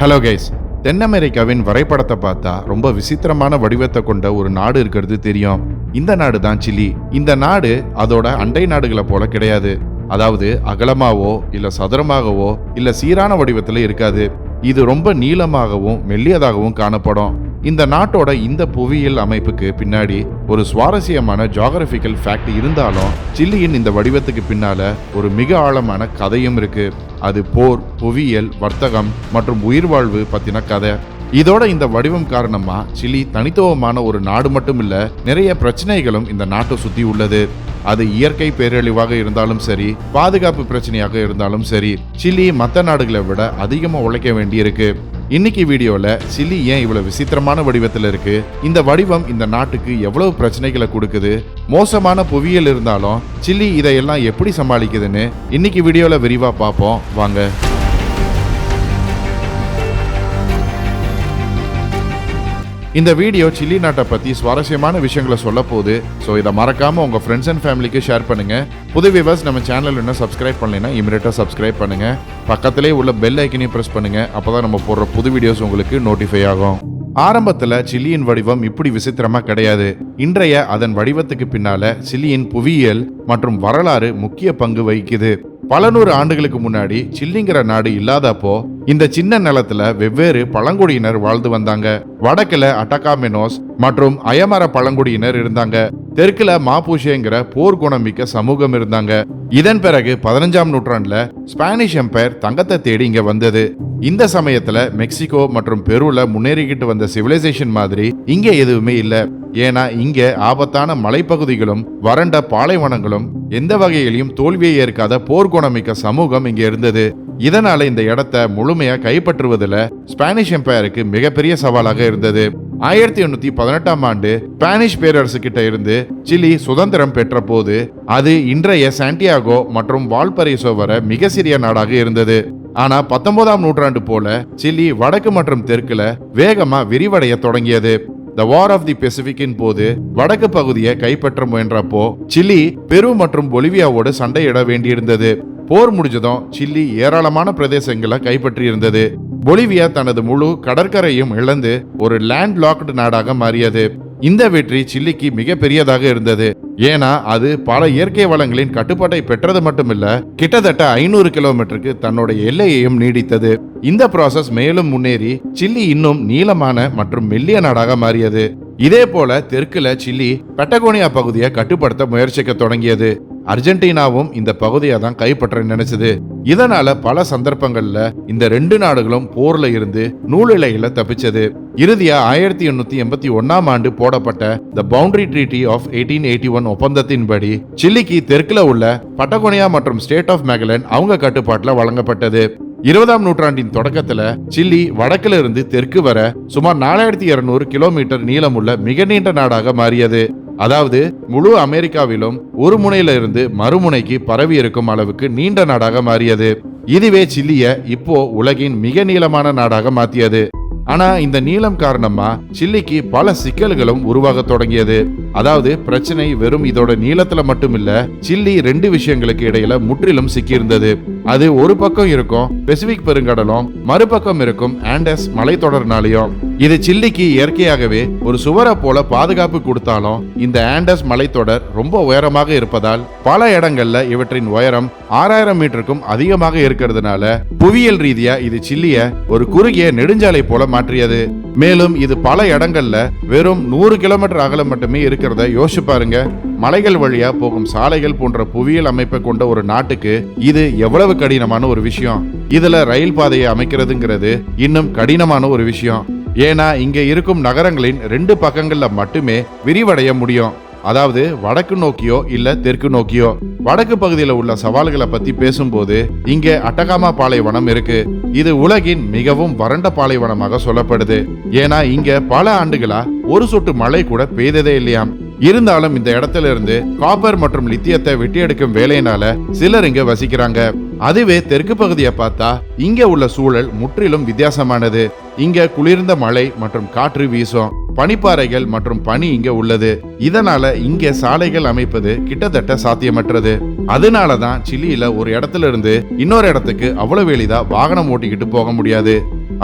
Hello guys தென் அமெரிக்காவின் வரைபடத்தை பார்த்தா ரொம்ப விசித்திரமான வடிவத்தை கொண்ட ஒரு நாடு இருக்கிறது தெரியும். இந்த நாடு தான் சிலி. இந்த நாடு அதோட அண்டை நாடுகளை போல கிடையாது. அதாவது அகலமாவோ இல்ல சதுரமாகவோ இல்ல சீரான வடிவத்துல இருக்காது. இது ரொம்ப நீளமாகவும் மெல்லியதாகவும் காணப்படும். இந்த நாட்டோட இந்த புவியியல் அமைப்புக்கு பின்னாடி ஒரு சுவாரஸ்யமான ஜாகிரபிக்கல் ஃபேக்ட் இருந்தாலும் சில்லியின் இந்த வடிவத்துக்கு பின்னால ஒரு மிக ஆழமான கதையும் இருக்கு. அது போர் புவியியல் வர்த்தகம் மற்றும் உயிர்வாழ்வு பத்தின கதை. இதோட இந்த வடிவம் காரணமா சிலி தனித்துவமான ஒரு நாடு மட்டும் இல்ல நிறைய பிரச்சனைகளும் இந்த நாட்டை சுத்தி உள்ளது. அது இயற்கை பேரழிவாக இருந்தாலும் சரி பாதுகாப்பு பிரச்சனையாக இருந்தாலும் சரி சிலி மற்ற நாடுகளை விட அதிகமாக உழைக்க வேண்டியிருக்கு. இன்னைக்கு வீடியோவில் சிலி ஏன் இவ்வளவு விசித்திரமான வடிவத்தில் இருக்கு? இந்த வடிவம் இந்த நாட்டுக்கு எவ்வளவு பிரச்சனைகளை கொடுக்குது? மோசமான புவியியல் இருந்தாலும் சில்லி இதையெல்லாம் எப்படி சமாளிக்குதுன்னு இன்னைக்கு வீடியோவில் விரிவாக பார்ப்போம். வாங்க. இந்த வீடியோ சில்லி நாட்டை பற்றி சுவாரஸ்யமான விஷயங்களை சொல்ல போகுது ஸோ இதை மறக்காமல் உங்கள் ஃப்ரெண்ட்ஸ் அண்ட் ஃபேமிலிக்கு ஷேர் பண்ணுங்கள் புது விவர்ஸ் நம்ம சேனல் இன்னும் சப்ஸ்கிரைப் பண்ணலைன்னா இமீடியட்டாக சப்ஸ்கிரைப் பண்ணுங்கள் பக்கத்திலே உள்ள பெல் ஐக்கனையும் பிரஸ் அப்போ தான் நம்ம போடுற புது வீடியோஸ் உங்களுக்கு நோட்டிஃபை ஆகும். ஆரம்பத்தில் சில்லியின் வடிவம் இப்படி விசித்திரமாக கிடையாது. இன்றைய அதன் வடிவத்துக்கு பின்னால சில்லியின் புவியியல் மற்றும் வரலாறு முக்கிய பங்கு வகிக்குது. பல நூறு ஆண்டுகளுக்கு முன்னாடி சில்லிங்கிற நாடு இல்லாதப்போ இந்த சின்ன நிலத்துல வெவ்வேறு பழங்குடியினர் வாழ்ந்து வந்தாங்க. வடக்குல அட்டகாமெனோஸ் மற்றும் அயமர பழங்குடியினர் இருந்தாங்க. தெற்குல மாபூஷேங்கிற போர் குணமிக்க சமூகம் இருந்தாங்க. இதன் பிறகு பதினஞ்சாம் நூற்றாண்டுல ஸ்பானிஷ் எம்பையர் தங்கத்தை தேடி இங்க வந்தது. இந்த சமயத்துல மெக்சிகோ மற்றும் பெருல முன்னேறிக்கிட்டு வந்த சிவிலைசேஷன் மாதிரி இங்க எதுவுமே இல்ல. ஏன்னா இங்க ஆபத்தான மலைப்பகுதிகளும் வறண்ட பாலைவனங்களும் எந்த வகையிலையும் தோல்வியை ஏற்காத போர்க்குணமிக்க சமூகம் இங்க இருந்தது. இதனால இந்த இடத்த முழுமையா கைப்பற்றுவதில் ஸ்பானிஷ் எம்பையருக்கு மிகப்பெரிய சவாலாக இருந்தது. ஆயிரத்தி எண்ணூத்தி பதினெட்டாம் ஆண்டு ஸ்பானிஷ் பேரரசு கிட்ட இருந்து சிலி சுதந்திரம் பெற்ற போது அது இன்றைய சாண்டியாகோ மற்றும் வால்பரிசோ வர மிக சிறிய நாடாக இருந்தது. ஆனா பத்தொன்பதாம் நூற்றாண்டு போல சிலி வடக்கு மற்றும் தெற்குல வேகமா விரிவடைய தொடங்கியது. த வார் ஆஃப் தி பெசிபிக்கின் போது வடக்கு பகுதியை கைப்பற்ற முயன்றப்போ சிலி பெரு மற்றும் பொலிவியாவோடு சண்டையிட வேண்டியிருந்தது. போர் முடிஞ்சதும் சில்லி ஏராளமான பிரதேசங்களை கைப்பற்றியிருந்தது. பொலிவியா தனது முழு கடற்கரையும் இழந்து ஒரு லேண்ட் லாக்டு நாடாக மாறியது. இந்த வெற்றி சில்லிக்கு மிகப்பெரியதாக இருந்தது. ஏன்னா அது பல இயற்கை வளங்களின் கட்டுப்பாட்டை பெற்றது மட்டுமில்ல கிட்டத்தட்ட ஐநூறு கிலோமீட்டருக்கு தன்னோட எல்லையையும் நீடித்தது. இந்த ப்ராசஸ் மேலும் முன்னேறி சில்லி இன்னும் நீளமான மற்றும் மெல்லிய நாடாக மாறியது. இதே போல தெற்குல சில்லி பெட்டகோனியா பகுதியை கட்டுப்படுத்த முயற்சிக்க தொடங்கியது. அர்ஜென்டினாவும் இந்த பகுதியை தான் கைப்பற்ற நினைச்சது. இதனால பல சந்தர்ப்பங்கள்ல இந்த ரெண்டு நாடுகளும் போர்ல இருந்து நூலிழையில தப்பிச்சது. இறுதியா ஆயிரத்தி எண்ணூத்தி எண்பத்தி ஒன்னாம் ஆண்டு போடப்பட்ட the boundary treaty of eighteen eighty one ஒப்பந்தத்தின்படி சில்லிக்கு தெற்குல உள்ள பட்டகோனியா மற்றும் ஸ்டேட் ஆஃப் மெகலன் அவங்க கட்டுப்பாட்டில் வழங்கப்பட்டது. இருபதாம் நூற்றாண்டின் தொடக்கத்துல சில்லி வடக்குல இருந்து தெற்கு வர சுமார் நாலாயிரத்தி இருநூறு கிலோமீட்டர் நீளமுள்ள மிக நீண்ட நாடாக மாறியது. அதாவது முழு அமெரிக்காவிலும் ஒரு முனையில இருந்து மறுமுனைக்கு பரவி இருக்கும் அளவுக்கு நீண்ட நாடாக மாறியது. இதுவே சில்லிய இப்போ உலகின் மிக நீளமான நாடாக மாத்தியது. ஆனா இந்த நீளம் காரணமா சில்லிக்கு பல சிக்கல்களும் உருவாக தொடங்கியது. அதாவது பிரச்சனை வெறும் இதோட நீளத்துல மட்டும் இல்ல சில்லி ரெண்டு விஷயங்களுக்கு இடையில முற்றிலும் சிக்கியிருந்தது. அது ஒரு பக்கம் இருக்கும் பெசிபிக் பெருங்கடலும் மறுபக்கம் இருக்கும் ஆண்டஸ் மலைத்தொடர்னாலையும். இது சில்லிக்கு இயற்கையாகவே ஒரு சுவரை போல பாதுகாப்பு கொடுத்தாலும் இந்த ஆண்டஸ் மலைத்தொடர் ரொம்ப உயரமாக இருப்பதால் பல இடங்கள்ல இவற்றின் உயரம் ஆறாயிரம் மீட்டருக்கும் அதிகமாக இருக்கிறதுனால புவியியல் ரீதியா இது சில்லிய ஒரு குறுகிய நெடுஞ்சாலை போல மாற்றியது. மேலும் இது பல இடங்கள்ல வெறும் நூறு கிலோமீட்டர் அகலம் மட்டுமே இருக்கிறத யோசிச்சு பாருங்க. மலைகள் வழியா போகும் சாலைகள் போன்ற புவியியல் அமைப்பை கொண்ட ஒரு நாட்டுக்கு இது எவ்வளவு கடினமான ஒரு விஷயம். இதுல ரயில் பாதையை அமைக்கிறதுங்கிறது இன்னும் கடினமான ஒரு விஷயம். ஏன்னா இங்க இருக்கும் நகரங்களின் ரெண்டு பக்கங்கள்ல மட்டுமே விரிவடைய முடியும். அதாவது வடக்கு நோக்கியோ இல்ல தெற்கு நோக்கியோ? வடக்கு பகுதியில் உள்ள சவால்களை பத்தி பேசும்போது இங்க அட்டகாமா பாலைவனம் இருக்கு. இது உலகின் மிகவும் வறண்ட பாலைவனமாக சொல்லப்படுது. ஏன்னா இங்க பல ஆண்டுகளா ஒரு சொட்டு மழை கூட பெய்ததே இல்லையாம். இருந்தாலும் இந்த இடத்துல இருந்து காப்பர் மற்றும் லித்தியத்தை வெட்டி எடுக்கும் வேலையினால சிலர் இங்க வசிக்கிறாங்க. அதுவே தெற்கு பகுதியை பார்த்தா இங்க உள்ள சூழல் முற்றிலும் வித்தியாசமானது. இங்க குளிர்ந்த மழை மற்றும் காற்று வீசும். பனிப்பாறைகள் மற்றும் பனி இங்க உள்ளது. இதனால இங்க சாலைகள் அமைப்பது கிட்டத்தட்ட சாத்தியமற்றது. அதனால தான் சிலியில ஒரு இடத்துல இருந்து இன்னொரு இடத்துக்கு அவ்வளவு எளிதா வாகனம் ஓட்டிக்கிட்டு போக முடியாது.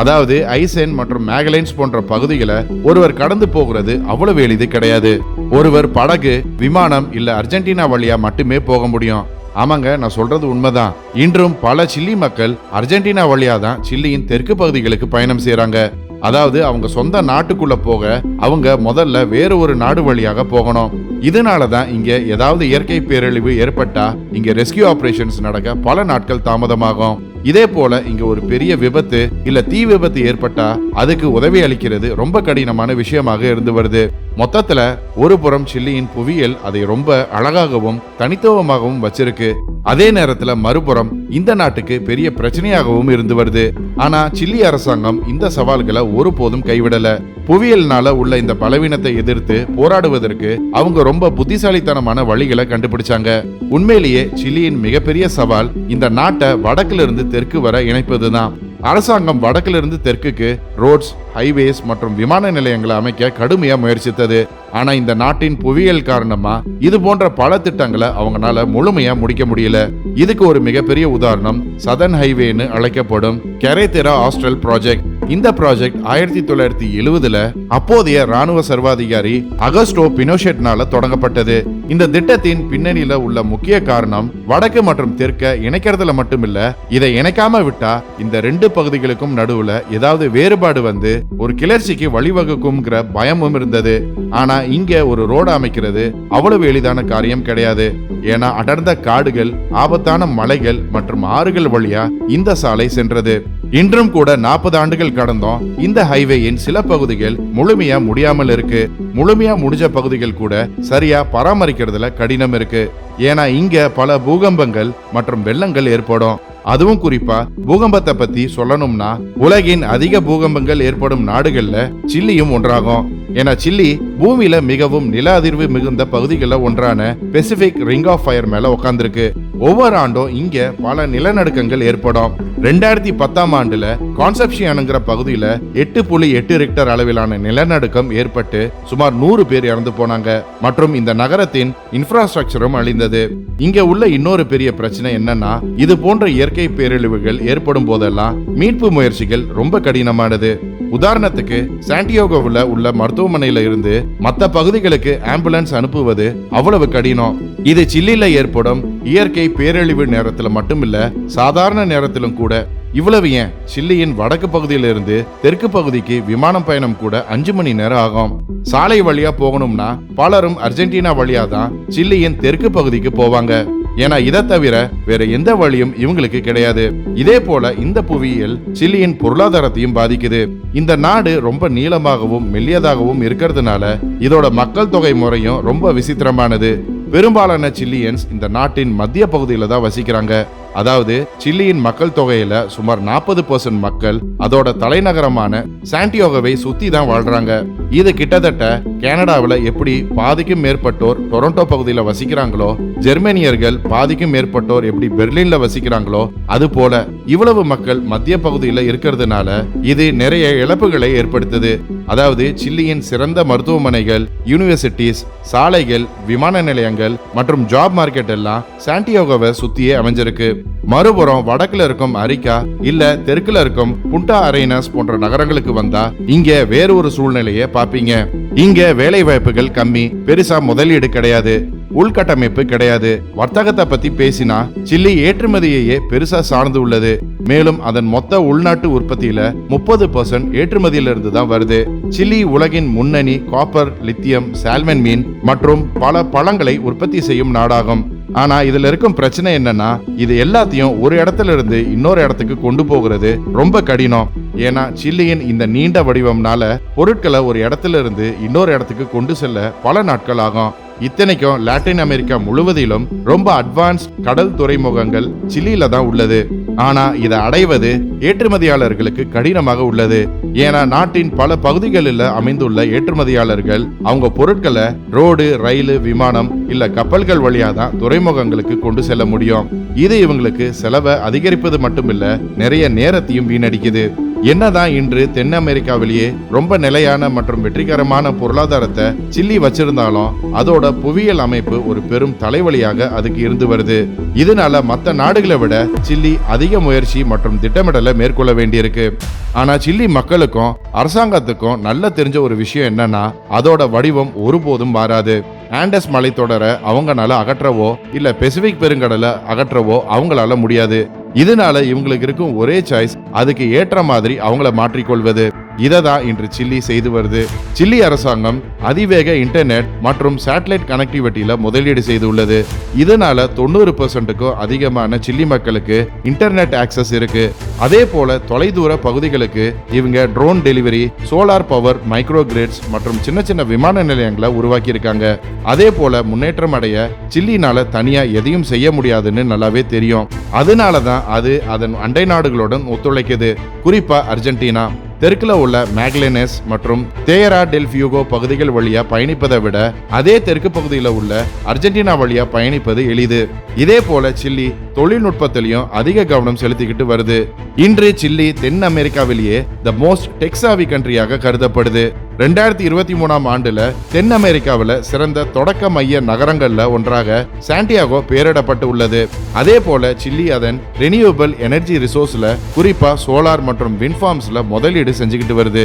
அதாவது ஐசென் மற்றும் மேகலைன்ஸ் போன்ற பகுதிகளை ஒருவர் கடந்து போகிறது அவ்வளவு எளிது கிடையாது. ஒருவர் படகு விமானம் இல்ல அர்ஜென்டினா வழியா மட்டுமே போக முடியும். ஆமாங்க நான் சொல்றது உண்மைதான். இன்றும் பல சில்லி மக்கள் அர்ஜென்டினா வழியா தான் சில்லியின் தெற்கு பகுதிகளுக்கு பயணம் செய்யறாங்க அதாவது அவங்க சொந்த நாட்டுக்குள்ள போக அவங்க முதல்ல வேற ஒரு நாடு வழியாக போகணும். இதனால தான் இங்க ஏதாவது இயற்கை பேரழிவு ஏற்பட்டா இங்க ரெஸ்கியூ ஆபரேஷன்ஸ் நடக்க பல நாட்கள் தாமதமாகும். இதே போல இங்க ஒரு பெரிய விபத்து இல்ல தீ விபத்து ஏற்பட்டா அதுக்கு உதவி அளிக்கிறது ரொம்ப கடினமான விஷயமாக இருந்து வருது. மொத்தத்துல ஒரு புறம் சில்லியின் புவியியல் அதை ரொம்ப அழகாகவும் தனித்துவமாகவும் வச்சிருக்கு. அதே நேரத்துல மறுபுறம் இந்த நாட்டுக்கு பெரிய பிரச்சனையாகவும் இருந்து வருது. ஆனா சில்லி அரசாங்கம் இந்த சவால்களை ஒருபோதும் கைவிடல. புவியியல்னால உள்ள இந்த பலவீனத்தை எதிர்த்து போராடுவதற்கு அவங்க ரொம்ப புத்திசாலித்தனமான வழிகளை கண்டுபிடிச்சாங்க. உண்மையிலேயே சிலியின் மிகப்பெரிய சவால் இந்த நாட்டை வடக்குல இருந்து தெற்கு வர இணைப்பதுதான். அரசாங்கம் வடக்கிலிருந்து தெற்குக்கு ரோட்ஸ் ஹைவேஸ் மற்றும் விமான நிலையங்களை அமைக்க கடுமையா முயற்சித்தது. ஆனா இந்த நாட்டின் புவியியல் காரணமா இது போன்ற பல திட்டங்களை அவங்களால முழுமையா முடிக்க முடியல. இதுக்கு ஒரு மிகப்பெரிய உதாரணம் சதன் ஹைவேன்னு அழைக்கப்படும் கெரேத்தெரா ஆஸ்ட்ரல் ப்ராஜெக்ட். இந்த ப்ராஜெக்ட் ஆயிரத்தி தொள்ளாயிரத்தி எழுபதுல அப்போதைய ராணுவ சர்வாதிகாரி அகஸ்டோ பினோஷெட்னால தொடங்கப்பட்டது. இந்த திட்டத்தின் பின்னணியில உள்ள முக்கிய காரணம் வடக்கு மற்றும் தெற்க இணைக்கிறதுல மட்டுமில்ல இதை இணைக்காம விட்டா இந்த ரெண்டு பகுதிகளுக்கும் நடுவுல ஏதாவது வேறுபாடு வந்து ஒரு கிளர்ச்சிக்கு வழிவகுக்கும்ங்கிற பயமும் இருந்தது. ஆனா இங்க ஒரு ரோடு அமைக்கிறது. அவ்வளவு எளிதான காரியம் கிடையாது. ஏன்னா அடர்ந்த காடுகள் ஆபத்தான மலைகள் மற்றும் ஆறுகள் வழியா இந்த சாலை சென்றது. இன்றும் கூட நாற்பது ஆண்டுகள் கடந்தோம். இந்த ஹைவேயின் சில பகுதிகள் முழுமையா முடியாமல் இருக்கு. முழுமையா முடிஞ்ச பகுதிகள் கூட சரியா பராமரிக்கிறதுல கடினம் இருக்கு. ஏன்னா இங்க பல பூகம்பங்கள் மற்றும் வெள்ளங்கள் ஏற்படும். அதுவும் குறிப்பா பூகம்பத்தை பத்தி சொல்லணும்னா உலகின் அதிக பூகம்பங்கள் ஏற்படும் நாடுகள்ல சில்லியும் ஒன்றாகும். ஏன்னா சில்லி பூமியில மிகவும் நில அதிர்வு மிகுந்த பகுதிகளில் ஒன்றான பெசிபிக் ரிங் ஆஃப் ஃபயர் மேல உட்காந்துருக்கு ஒவ்வொரு ஆண்டும் இங்க பல நிலநடுக்கங்கள் ஏற்படும். ரெண்டாயிரத்தி பத்தாம் ஆண்டுல கான்செப்ஷியானுங்கிற பகுதியில எட்டு புள்ளி எட்டு ரிக்டர் அளவிலான நிலநடுக்கம் ஏற்பட்டு சுமார் நூறு பேர் இறந்து போனாங்க. மற்றும் இந்த நகரத்தின் இன்ஃப்ராஸ்ட்ரக்சரும் அழிந்தது. இங்க உள்ள இன்னொரு பெரிய பிரச்சனை என்னன்னா இது போன்ற இயற்கை பேரழிவுகள் ஏற்படும் போதெல்லாம் மீட்பு முயற்சிகள் ரொம்ப கடினமானது. உதாரணத்துக்கு சாண்டியோகோவில் உள்ள மருத்துவமனையில இருந்து மற்ற பகுதிகளுக்கு ஆம்புலன்ஸ் அனுப்புவது அவ்வளவு கடினம். இது சில்லில ஏற்படும் இயற்கை பேரழிவு நேரத்தில் மட்டுமில்ல சாதாரண நேரத்திலும் கூட. இவ்வளவு ஏன்? சில்லியின் வடக்கு பகுதியிலிருந்து தெற்கு பகுதிக்கு விமானம் பயணம் கூட அஞ்சு மணி நேரம் ஆகும். சாலை வழியா போகணும்னா பலரும் அர்ஜென்டினா வழியா தான் சில்லியின் தெற்கு பகுதிக்கு போவாங்க. ஏன்னா இதை தவிர வேற எந்த வழியும் இவங்களுக்கு கிடையாது. இதே போல இந்த புவியியல் சில்லியின் பொருளாதாரத்தையும் பாதிக்குது. இந்த நாடு ரொம்ப நீளமாகவும் மெல்லியதாகவும் இருக்கிறதுனால இதோட மக்கள் தொகை முறையும் ரொம்ப விசித்திரமானது. பெரும்பாலான சில்லியன்ஸ் இந்த நாட்டின் மத்திய பகுதியில தான் வசிக்கிறாங்க. அதாவது சில்லியின் மக்கள் தொகையில சுமார் நாற்பது பர்சன்ட் மக்கள் அதோட தலைநகரமான சாண்டியோகவை சுத்தி தான் வாழ்றாங்க. இது கிட்டத்தட்ட கனடாவில் எப்படி பாதிக்கும் மேற்பட்டோர் டொரண்டோ பகுதியில் வசிக்கிறாங்களோ ஜெர்மனியர்கள் பாதிக்கும் மேற்பட்டோர் எப்படி பெர்லின்ல வசிக்கிறாங்களோ அது போல இவ்வளவு மக்கள் மத்திய பகுதியில் இருக்கிறதுனால இது நிறைய இழப்புகளை ஏற்படுத்துது. அதாவது சில்லியின் சிறந்த மருத்துவமனைகள் யூனிவர்சிட்டிஸ் சாலைகள் விமான நிலையங்கள் மற்றும் ஜாப் மார்க்கெட் எல்லாம் சாண்டியோகோவை சுத்தியே அமைஞ்சிருக்கு. மறுபுறம் வடக்குல இருக்கும் அரிக்கா இல்ல தெற்குல இருக்கும் புண்டா அரைனஸ் போன்ற நகரங்களுக்கு வந்தா இங்க வேற ஒரு சூழ்நிலையை பாப்பீங்க இங்க வேலை வாய்ப்புகள் கம்மி பெருசா முதலீடு கிடையாது உள்கட்டமைப்பு கிடையாது. வர்த்தகத்தை பத்தி பேசினா சில்லி ஏற்றுமதியையே பெருசா சார்ந்து உள்ளது. மேலும் அதன் மொத்த உள்நாட்டு உற்பத்தியில முப்பது பர்சன்ட் ஏற்றுமதியிலிருந்து தான் வருது. சில்லி உலகின் முன்னணி காப்பர் லித்தியம் சால்மன் மீன் மற்றும் பல பழங்களை உற்பத்தி செய்யும் நாடாகும். ஆனா இதுல இருக்கும் பிரச்சனை என்னன்னா இது எல்லாத்தையும் ஒரு இடத்துல இருந்து இன்னொரு இடத்துக்கு கொண்டு போகிறது ரொம்ப கடினம். ஏன்னா சில்லியின் இந்த நீண்ட வடிவம்னால பொருட்களை ஒரு இடத்துல இருந்து இன்னொரு இடத்துக்கு கொண்டு செல்ல பல நாட்கள் ஆகும். இத்தனைக்கும் லாட்டின் அமெரிக்கா முழுவதிலும் ரொம்ப அட்வான்ஸ் கடல் துறைமுகங்கள் சில்லியில தான் உள்ளது. ஆனா இதை அடைவது ஏற்றுமதியாளர்களுக்கு கடினமாக உள்ளது. ஏன்னா நாட்டின் பல பகுதிகளில் அமைந்துள்ள ஏற்றுமதியாளர்கள் அவங்க பொருட்களை ரோடு ரயில் விமானம் இல்ல கப்பல்கள் வழியா தான் துறைமுகங்களுக்கு கொண்டு செல்ல முடியும். இது இவங்களுக்கு செலவை அதிகரிப்பது மட்டுமில்ல நிறைய நேரத்தையும் வீணடிக்குது. என்னதான் இன்று தென் அமெரிக்காவிலேயே ரொம்ப நிலையான மற்றும் வெற்றிகரமான பொருளாதாரத்தை சில்லி வச்சிருந்தாலும் அதோட புவியியல் அமைப்பு ஒரு பெரும் தலைவலியாக அதுக்கு இருந்து வருது. இதனால மற்ற நாடுகளை விட சில்லி அதிக முயற்சி மற்றும் திட்டமிடலை மேற்கொள்ள வேண்டியிருக்கு. ஆனா சில்லி மக்களுக்கும் அரசாங்கத்துக்கும் நல்ல தெரிஞ்ச ஒரு விஷயம் என்னன்னா அதோட வடிவம் ஒருபோதும் மாறாது. ஆண்டஸ் மலைத்தொடரை அவங்களால அகற்றவோ இல்ல பெசிபிக் பெருங்கடலை அகற்றவோ அவங்களால முடியாது. இதனால இவங்களுக்கு இருக்கும் ஒரே சாய்ஸ் அதுக்கு ஏற்ற மாதிரி அவங்கள மாற்றிக்கொள்வது. இதை தான் இன்று சில்லி செய்து வருது. சில்லி அரசாங்கம் அதிவேக இன்டர்நெட் மற்றும் சேட்டலைட் கனெக்டிவிட்டியில முதலீடு செய்துள்ளது. இதனால தொண்ணூறு பெர்சன்ட்டுக்கும் அதிகமான சில்லி மக்களுக்கு இன்டர்நெட் ஆக்சஸ் இருக்கு. அதே போல தொலைதூர பகுதிகளுக்கு இவங்க drone delivery solar power micro grids மற்றும் சின்ன சின்ன விமான நிலையங்களை உருவாக்கி இருக்காங்க அதே போல முன்னேற்றம் அடைய சில்லினால தனியா எதையும் செய்ய முடியாதுன்னு நல்லாவே தெரியும். அதனால தான் அது அதன் அண்டை நாடுகளுடன் ஒத்துழைக்குது. குறிப்பா அர்ஜென்டினா. தெற்குல உள்ள மேக்லினஸ் மற்றும் தேயரா டெல் ஃபியூகோ பகுதிகள் வழியா பயணிப்பதை விட அதே தெற்கு பகுதியில் உள்ள அர்ஜென்டினா வழியா பயணிப்பது எளிது. இதே போல சில்லி தொழில்நுட்பத்திலையும் அதிக கவனம் செலுத்திக்கிட்டு வருது. இன்று சில்லி தென் அமெரிக்காவிலேயே த மோஸ்ட் டெக்ஸாவி கண்ட்ரியாக கருதப்படுது. ரெண்டாயிரத்தி இருபத்தி மூணாம் ஆண்டுல தென் அமெரிக்காவில் சிறந்த தொடக்க மைய நகரங்கள்ல ஒன்றாக சாண்டியாகோ பெயரிடப்பட்டு உள்ளது. அதே போல சில்லி அதன் ரெனியூவபிள் எனர்ஜி ரிசோர்ஸ்ல குறிப்பா சோலார் மற்றும் வின்ஃபார்ம்ஸ்ல முதலீடு செஞ்சுக்கிட்டு வருது.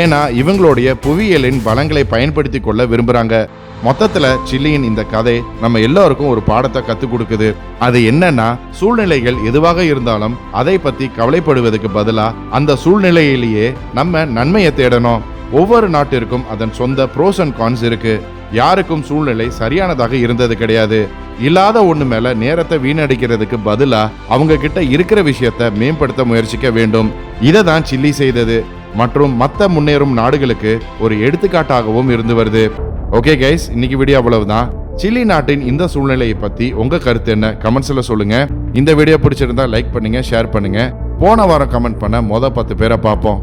ஏன்னா இவங்களுடைய புவியியலின் பலங்களை பயன்படுத்தி கொள்ள விரும்புறாங்க. மொத்தத்துல சில்லியின் இந்த கதை நம்ம எல்லாருக்கும் ஒரு பாடத்தை கத்துக் கொடுக்குது. அது என்னன்னா சூழ்நிலைகள் எதுவாக இருந்தாலும் அதை பத்தி கவலைப்படுவதற்கு பதிலா அந்த சூழ்நிலையிலேயே நம்ம நன்மையை தேடணும். ஒவ்வொரு நாட்டிற்கும் அதன் சொந்த ப்ரோஸ் அண்ட் கான்ஸ் இருக்கு. யாருக்கும் சூழ்நிலை சரியானதாக இருந்தது கிடையாது. இல்லாத ஒண்ணு மேல நேரத்தை வீணடிக்கிறதுக்கு பதிலா அவங்க கிட்ட இருக்கிற விஷயத்த மேம்படுத்த முயற்சிக்க வேண்டும். இதை தான் சில்லி செய்தது. மற்றும் மற்ற முன்னேறும் நாடுகளுக்கு ஒரு எடுத்துக்காட்டாகவும் இருந்து வருது. ஓகே கைஸ் இன்னைக்கு வீடியோ அவ்வளவுதான். சில்லி நாட்டின் இந்த சூழ்நிலையை பத்தி உங்க கருத்து என்ன? கமெண்ட்ஸ்ல சொல்லுங்க. இந்த வீடியோ பிடிச்சிருந்தா லைக் பண்ணுங்க ஷேர் பண்ணுங்க. போன வாரம் கமெண்ட் பண்ண மொத பத்து பேரை பார்ப்போம்.